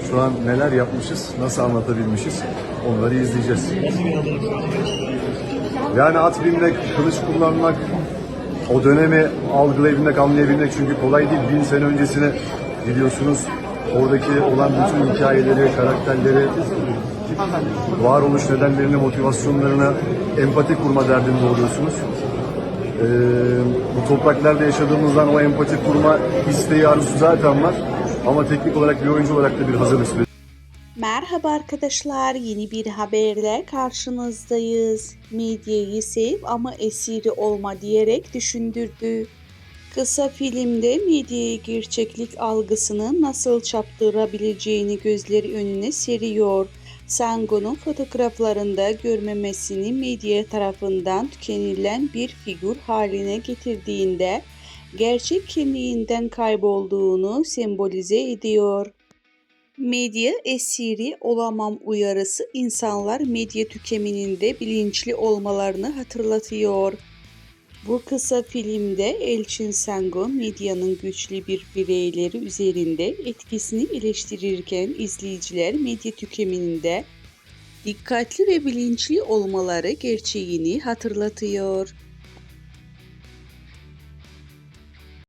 Şu an neler yapmışız, nasıl anlatabilmişiz onları izleyeceğiz. Yani at binmek, kılıç kullanmak, o dönemi algılayabilmek, anlayabilmek çünkü kolay değil. Bin sene öncesine gidiyorsunuz. Oradaki olan bütün hikayeleri, karakterleri, varoluş nedenlerini, motivasyonlarına empati kurma derdinde oluyorsunuz. Ee, bu topraklarda yaşadığımızdan o empati kurma isteği, arzusu zaten var. Ama teknik olarak bir oyuncu olarak da bir hazırlık süreci. Merhaba arkadaşlar, yeni bir haberle karşınızdayız. Medyayı sev ama esiri olma diyerek düşündürdü. Kısa filmde medyaya gerçeklik algısını nasıl çaptırabileceğini gözleri önüne seriyor. Sango'nun fotoğraflarında görmemesini medya tarafından tükenilen bir figür haline getirdiğinde gerçek kimliğinden kaybolduğunu sembolize ediyor. Medya esiri olamam uyarısı insanlar medya tüketiminde bilinçli olmalarını hatırlatıyor. Bu kısa filmde Elçin Sango medyanın güçlü bir bireyleri üzerinde etkisini eleştirirken izleyiciler medya tüketiminde dikkatli ve bilinçli olmaları gerçeğini hatırlatıyor.